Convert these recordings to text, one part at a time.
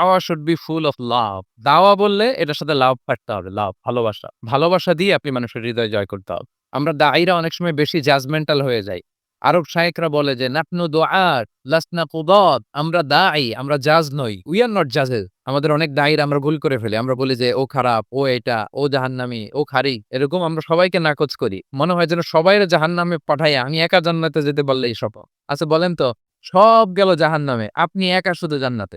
দাওয়া should be full of love দাওয়া বললে এটার সাথে লাভ থাকতে হবে লাভ ভালোবাসা। ভালোবাসা দিয়ে আপনি মানুষের হৃদয় জয় করতে হবে। আমরা দায়ীরা অনেক সময় বেশি জাজমেন্টাল হয়ে যাই। আরব শায়েকরা বলে যে নাপনু দোয়াত লাসনা কুদত আমরা দায়ী আমরা জাজ নই। উই আর নট জাজেস আমাদের অনেক দায়ীরা আমরা ভুল করে ফেলি। আমরা বলি যে, ও খারাপ, ও এটা, ও জাহান্নামি, ও খারি। এরকম আমরা সবাইকে নাকচ করি। মনে হয় যেন সবাই জাহান্নামে পাঠাই, আমি একা জান্নাতে যেতে পারলেই সব। আচ্ছা বলেন তো, সব গেল জাহান্নামে। আপনি একা শুধু জান্নাতে?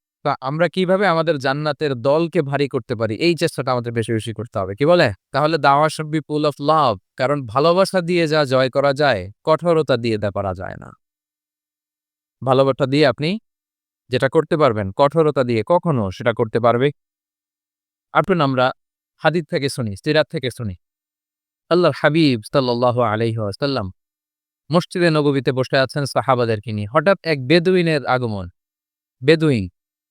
তা আমরা কীভাবে আমাদের জান্নাতের দলকে ভারী করতে পারি? এই চেষ্টাটা আমাদের বেশি বেশি করতে হবে, কি বলে? তাহলে দাওয়া should be full of love কারণ ভালোবাসা দিয়ে যা জয় করা যায়, কঠোরতা দিয়ে তা পারা যায় না। ভালোবাসা দিয়ে আপনি যেটা করতে পারবেন, কঠোরতা দিয়ে কখনো সেটা করতে পারবে? আসুন আমরা হাদিদ থেকে শুনি, সিরাত থেকে শুনি। আল্লাহর হাবিব সাল্লাহ আলাইহি আসাল্লাম মসজিদে নববীতে বসে আছেন সাহাবাদেরকে নিয়ে। হঠাৎ এক বেদুইনের আগমন। বেদুইন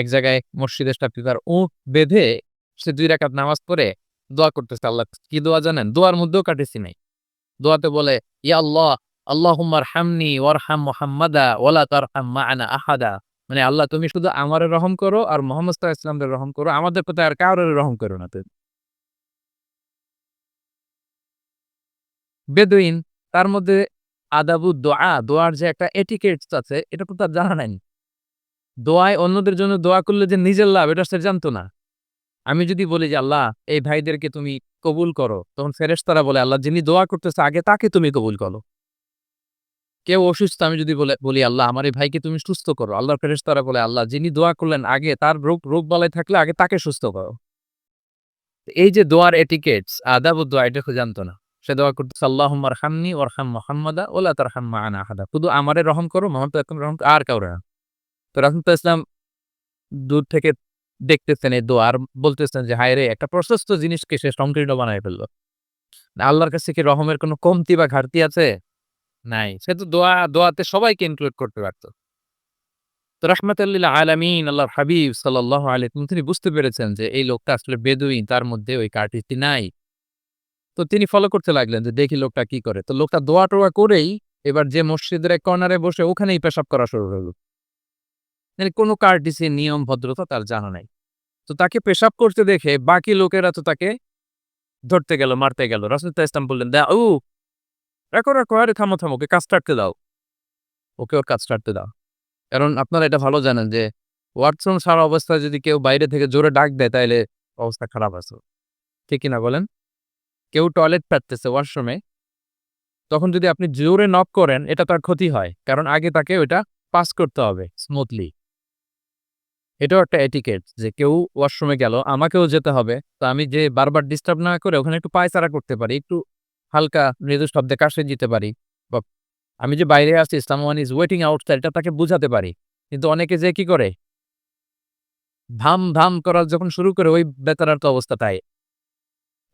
এক জায়গায় মসজিদের সাথে তার উঁট বেঁধে সে দুই রাকাত নামাজ পড়ে দোয়া করতেছে আল্লাহ। কি দোয়া জানেন? দোয়ার মধ্যেও কাটিছি নাই। দোয়াতে বলে, ইয়া আল্লাহ আল্লাহুম্মার হামনি ওয়ারহাম মুহাম্মাদা ওয়ালা তারহাম মা'ানা আহাদা। মানে আল্লাহ, তুমি শুধু আমারে রহম করো আর মোহাম্মদ আলাইহি রহম করো। আমাদের প্রতি আর কারোর রহম করো না তুমি। বেদুইন, তার মধ্যে আদাবু দোয়া দোয়ার যে একটা এটিকেটস আছে, এটা তো তার জানা নাই। দোয়ায় অন্যদের জন্য দোয়া করলে যে নিজের লাভ, এটা সে জানতো না। আমি যদি বলি যে, আল্লাহ, এই ভাইদেরকে তুমি কবুল করো, তখন ফেরেশতারা বলে, আল্লাহ, যিনি দোয়া করতেছে, আগে তাকে তুমি কবুল করো। কেউ অসুস্থ, আমি যদি বলে আল্লাহ, আমার এই ভাইকে তুমি সুস্থ করো। আল্লাহর ফেরেশতারা বলে, আল্লাহ, যিনি দোয়া করলেন আগে, তার রোগ রোগ বালাই থাকলে আগে তাকে সুস্থ করো। এই যে দোয়ার এটিকেটস, আদাব দোয়া, এটা জানতো না। সে দোয়া করতেছে আল্লাহ হামনি ওরহাম মোহাম্মদা ওলা তার হাম আনা আহাদা। শুধু আমারে রহম করো মোহাম্মদ রহম, আর কাউরে না। তো রাসুল ইসলাম দূর থেকে দেখতেছেন এই দোয়া আর বলতেছেন যে হায় রে একটা প্রশস্ত জিনিসকে সে সংকীর্ণ বানায় ফেলল। আল্লাহর কাছে কি রহমের কোনো কমতি বা ঘাটতি আছে? নাই। সে তো দোয়া, দোয়াতে সবাইকে ইনক্লুড করতে পারতো। তো রহমতুল্লাহ আলামিন, আল্লাহর হাবিব সাল্লাহ আলাইকুম তিনি বুঝতে পেরেছেন যে, এই লোকটা আসলে বেদুই তার মধ্যে ওই কার্টিসটি নাই। তো তিনি ফলো করতে লাগলেন যে, দেখি লোকটা কি করে। তো লোকটা দোয়া টোয়া করেই এবার যে মসজিদের এক কর্নারে বসে ওখানেই পেশাব করা শুরু হলো মানে কোনো কার্টিসি নিয়ম, ভদ্রতা তার জানা নাই। তো তাকে পেশাব করতে দেখে বাকি লোকেরা তো তাকে ধরতে গেল, মারতে গেল। রাসুল ইসলাম বললেন দা ও রাখো রাখো, আরে থামো থামো, ওকে কাজ ছাড়তে দাও। ওকে ওর কাজ ছাড়তে দাও। কারণ আপনারা এটা ভালো জানেন যে, ওয়াটসন সারা অবস্থায় যদি কেউ বাইরে থেকে জোরে ডাক দেয় তাহলে অবস্থা খারাপ আছে। ঠিক কিনা বলেন? কেউ টয়লেট পাততেছে ওয়াশরুমে, তখন যদি আপনি জোরে নক করেন, এটা তার ক্ষতি হয়। কারণ আগে তাকে ওইটা পাস করতে হবে, স্মুথলি। এটাও একটা এটিকেট যে কেউ ওয়াশরুমে গেল, আমাকেও যেতে হবে। তো আমি যে বারবার ডিস্টার্ব না করে ওখানে একটু পায়চারা করতে পারি, একটু হালকা মৃদু শব্দে কাশে দিতে পারি। বা আমি যে বাইরে আসছি ওয়ান ইজ ওয়েটিং আউটসাইড এটা তাকে বুঝাতে পারি। কিন্তু অনেকে যে কি করে? ধাম ধাম করা যখন শুরু করে, ওই বেতারার তো অবস্থা তাই।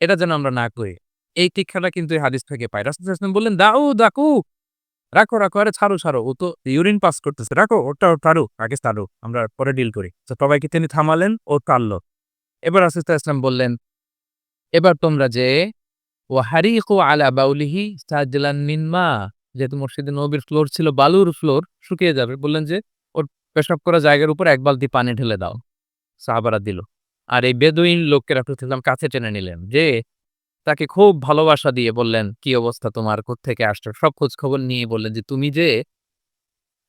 এটা যেন আমরা না করি। এই শিক্ষাটা কিন্তু হাদিস থেকে পাই। রাসুল বললেন দাউ দাকু। রাখো রাখো, আরে ছাড়ো ছাড়ো। ও তো ইউরিন পাস করতেছে। রাখো ওটা ছাড়ো আগে ছাড়ো আমরা পরে ডিল করি। তো সবাইকে তিনি থামালেন, ও কাড়লো এবার আসিস্তা ইসলাম বললেন, এবার তোমরা যে ও হারিকু আলা বাউলিহি সাজলান যেহেতু মসজিদে নবীর ফ্লোর ছিল, বালুর ফ্লোর শুকিয়ে যাবে। বললেন যে, ওর পেশাব করা জায়গার উপর এক বালতি পানি ঢেলে দাও। সাহাবারা দিল। আর এই বেদুইন লোককে রাখতেছিলাম কাছে টেনে নিলেন যে তাকে খুব ভালোবাসা দিয়ে বললেন, কি অবস্থা তোমার? থেকে আসছো? সব খোঁজ খবর নিয়ে বললেন যে, তুমি যে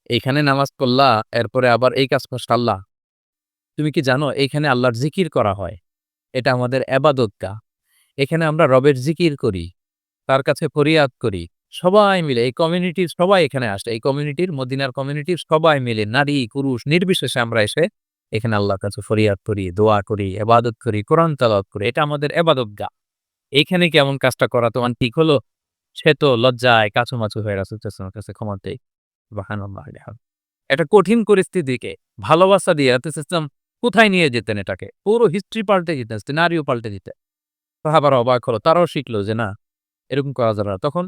এইখানে নামাজ পড়লা, এরপরে আবার এই কাজ করছ, আল্লাহ। তুমি কি জানো, এইখানে আল্লাহর জিকির করা হয়। এটা আমাদের এবাদতটা এখানে আমরা রবের জিকির করি, তার কাছে ফরিয়াদ করি। সবাই মিলে, এই কমিউনিটির সবাই এখানে আসে। এই কমিউনিটির মদিনার কমিউনিটির সবাই মিলে, নারী, পুরুষ, নির্বিশেষে আমরা এসে এখানে আল্লাহর কাছে ফরিয়াদ করি, দোয়া করি এবাদত করি, কোরআন তালাত করি। এটা আমাদের এবাদত গা। এইখানে কেমন কাজটা করা? তোমার ঠিক হলো? সে তো লজ্জায় কাছুমাছু হয়ে রাসুলের কাছে ক্ষমা দেয় সুবহানাল্লাহ, একটা কঠিন পরিস্থিতিকে ভালোবাসা দিয়ে সিস্টেম কোথায় নিয়ে যেতেন এটাকে? পুরো হিস্ট্রি পাল্টে দিতেন নারীও পাল্টে দিতেন। আবার অবাক হলো তারাও শিখলো যে না এরকম করা যাবে তখন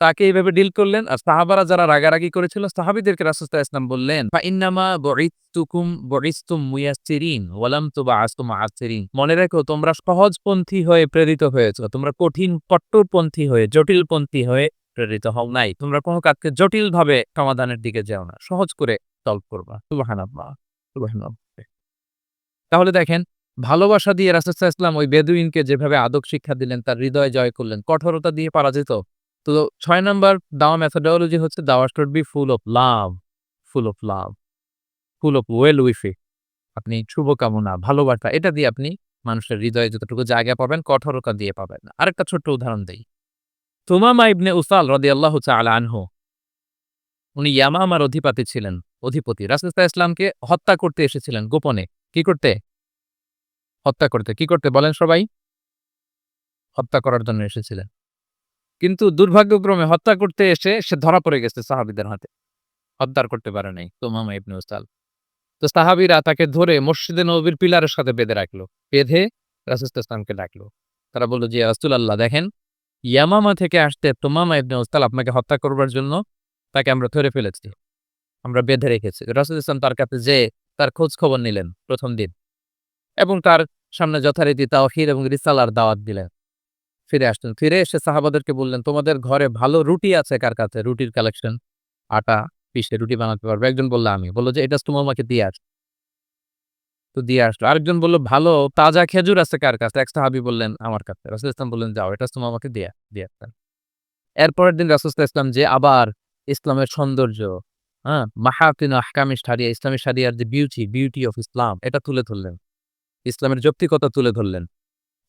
তাকে এইভাবে ডিল করলেন আর সাহাবারা যারা রাগারাগি করেছিল, সাহাবিদেরকে রাসুস্তা ইসলাম বললেন মনে রেখো, তোমরা সহজপন্থী হয়ে প্রেরিত হয়েছ, তোমরা কঠিন কট্টরপন্থী হয়ে, জটিলপন্থী হয়ে প্রেরিত হও নাই। তোমরা কোনো কাজকে জটিল ভাবে সমাধানের দিকে যাও না, সহজ করে সলভ করবা। তাহলে দেখেন, ভালোবাসা দিয়ে রাসুস্তা ইসলাম ওই বেদুইনকে যেভাবে আদব শিক্ষা দিলেন, তার হৃদয় জয় করলেন, কঠোরতা দিয়ে পারা যেত তো ছয় নাম্বার দাওয়া মেথোডোলজি হচ্ছে দাওয়া should be full of love full of love full of well উইফে আপনি শুভকামনা, ভালোবাসা, এটা দিয়ে আপনি মানুষের হৃদয়ে যতটুকু জায়গা পাবেন, কঠোরতা দিয়ে পাবেন। আরেকটা ছোট্ট উদাহরণ দেই। তুমামা ইবনে উসাল রদি আল্লাহ আনহু, উনি ইয়ামামার অধিপতি ছিলেন, অধিপতি। রাসুস্তা ইসলামকে হত্যা করতে এসেছিলেন গোপনে। কি করতে? হত্যা করতে, কি করতে বলেন সবাই? হত্যা করার জন্য এসেছিলেন। কিন্তু দুর্ভাগ্যক্রমে হত্যা করতে এসে সে ধরা পড়ে গেছে সাহাবিদের হাতে। হত্যার করতে পারে নাই তো মামা ইবনে উস্তাল তো সাহাবিরা তাকে ধরে মসজিদে নবীর পিলারের সাথে বেঁধে রাখল। বেঁধে রাসুল ইসলামকে ডাকলো। তারা বলল যে রাসুল আল্লাহ দেখেন, ইয়ামামা থেকে আসতে তোমামা ইবনে উস্তাল আপনাকে হত্যা করবার জন্য তাকে আমরা ধরে ফেলেছি, আমরা বেঁধে রেখেছি। রাসুল ইসলাম তার কাছে যে তার খোঁজ খবর নিলেন প্রথম দিন এবং তার সামনে যথারীতি তাওহির এবং রিসালার দাওয়াত দিলেন। ফিরে আসলেন ফিরে এসে সাহাবাদেরকে বললেন, তোমাদের ঘরে ভালো রুটি আছে কার কাছে? রুটির কালেকশন আটা, পিসে রুটি বানাতে পারবে? একজন বলল, আমি। বলল যে, এটা তুমি আমাকে দিয়ে আস। তো দিয়ে আসলো। আরেকজন বলল, ভালো, তাজা খেজুর আছে কার কাছে? এক সাহাবি বললেন, আমার কাছে। রাসুল ইসলাম বললেন, যাও, এটা তুমি আমাকে দিয়ে দিয়ে আসতেন এরপরের দিন রাসুল ইসলাম যে, আবার ইসলামের সৌন্দর্য হ্যাঁ মাহাতিন আহকামি সারিয়া ইসলামী সারিয়ার যে বিউটি বিউটি অফ ইসলাম এটা তুলে ধরলেন। ইসলামের যৌক্তিকতা তুলে ধরলেন।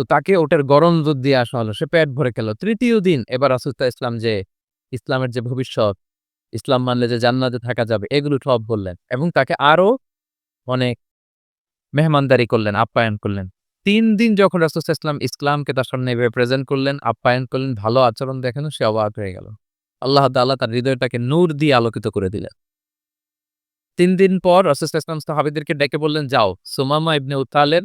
তো তাকে ওটার গরম দুধ দিয়ে আসা হলো। সে পেট ভরে খেলো। তৃতীয় দিন এবার আসুস্তা ইসলাম যে, ইসলামের যে ভবিষ্যৎ, ইসলাম মানলে যে জান্নাতে থাকা যাবে, এগুলো সব বললেন এবং তাকে আরও অনেক মেহমানদারি করলেন, আপ্যায়ন করলেন। তিন দিন যখন রাসুস্তা ইসলাম ইসলামকে তার সামনে এভাবে প্রেজেন্ট করলেন, আপ্যায়ন করলেন, ভালো আচরণ দেখানো, সে অবাক হয়ে গেল। আল্লাহ তাল্লাহ তার হৃদয়টাকে নূর দিয়ে আলোকিত করে দিলেন। তিন দিন পর রাসুস্তা ইসলাম সাহাবিদেরকে ডেকে বললেন, যাও। সুমামা ইবনে উতালের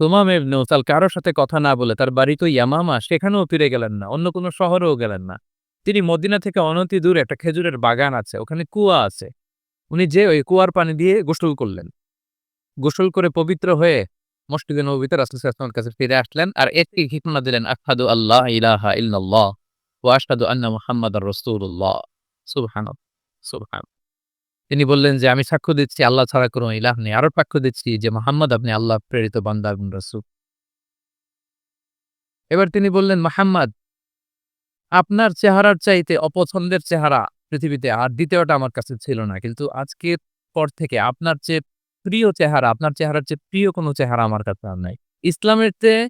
তুমাম ইবনে উসাল কারোর সাথে কথা না বলে তার বাড়ি তো ইয়ামামা, সেখানেও ফিরে গেলেন না, অন্য কোনো শহরেও গেলেন না। তিনি মদিনা থেকে অনতি দূরে একটা খেজুরের বাগান আছে, ওখানে কুয়া আছে। উনি যে ওই কুয়ার পানি দিয়ে গোসল করলেন। গোসল করে পবিত্র হয়ে মসজিদে নবীতে রাসুল কাছে ফিরে আসলেন আর একটি ঘটনা দিলেন আহাদু আল্লাহ ইলাহা ইল্লাল্লাহ ও আশহাদু আন্না মুহাম্মাদার রাসূলুল্লাহ। সুবহান সুবহান তিনি বললেন যে, আমি সাক্ষ্য দিচ্ছি, আল্লাহ ছাড়া কোনো ইলাহ নেই। আরও সাক্ষ্য দিচ্ছি যে, মোহাম্মদ আপনি আল্লাহ প্রেরিত বান্দা এবং রসুল। এবার তিনি বললেন, মাহাম্মদ, আপনার চেহারার চাইতে অপছন্দের চেহারা পৃথিবীতে আর দ্বিতীয়টা আমার কাছে ছিল না। কিন্তু আজকের পর থেকে আপনার চেয়ে প্রিয় চেহারা, আপনার চেহারার চেয়ে প্রিয় কোনো চেহারা আমার কাছে আর নাই। ইসলামের চেয়ে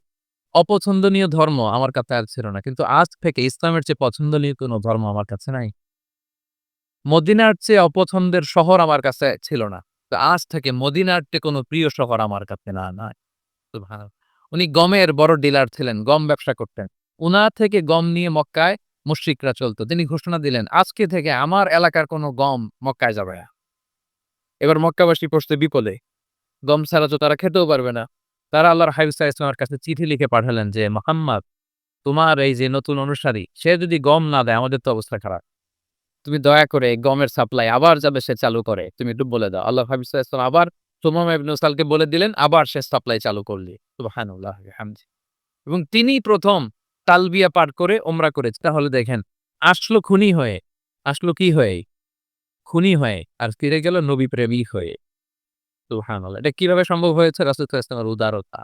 অপছন্দনীয় ধর্ম আমার কাছে আর ছিল না। কিন্তু আজ থেকে ইসলামের চেয়ে পছন্দনীয় কোনো ধর্ম আমার কাছে নাই। মদিনার চেয়ে অপছন্দের শহর আমার কাছে ছিল না। তো আজ থেকে মদিনার চেয়ে কোনো প্রিয় শহর আমার কাছে না, নাই। উনি গমের বড় ডিলার ছিলেন, গম ব্যবসা করতেন। উনা থেকে গম নিয়ে মক্কায় মুশ্রিকরা চলতো। তিনি ঘোষণা দিলেন, আজকে থেকে আমার এলাকার কোনো গম মক্কায় যাবে না। এবার মক্কাবাসী পড়তে বিপদে। গম ছাড়া তো তারা খেতেও পারবে না। তারা আল্লাহর হাবিব ইসলামের কাছে চিঠি লিখে পাঠালেন যে, মোহাম্মদ, তোমার এই যে নতুন অনুসারী, সে যদি গম না দেয়, আমাদের তো অবস্থা খারাপ। তুমি দয়া করে গমের সাপ্লাই আবার যাবে সে চালু করে। তুমি একটু বলে দাও। আল্লাহ হাবিব আবার তোমাম ইবনুসালকে বলে দিলেন, আবার সে সাপ্লাই চালু করলি। সুবহানাল্লাহ হামদি এবং তিনি প্রথম তালবিয়া পাঠ করে ওমরা করেছে। তাহলে দেখেন, আসলো খুনি হয়ে, আসলো কি হয়ে? খুনি হয়ে, আর ফিরে গেল নবী প্রেমিক হয়ে। সুবহানাল্লাহ, এটা কীভাবে সম্ভব হয়েছে? রাসূল ওয়াসাল্লামের উদারতা।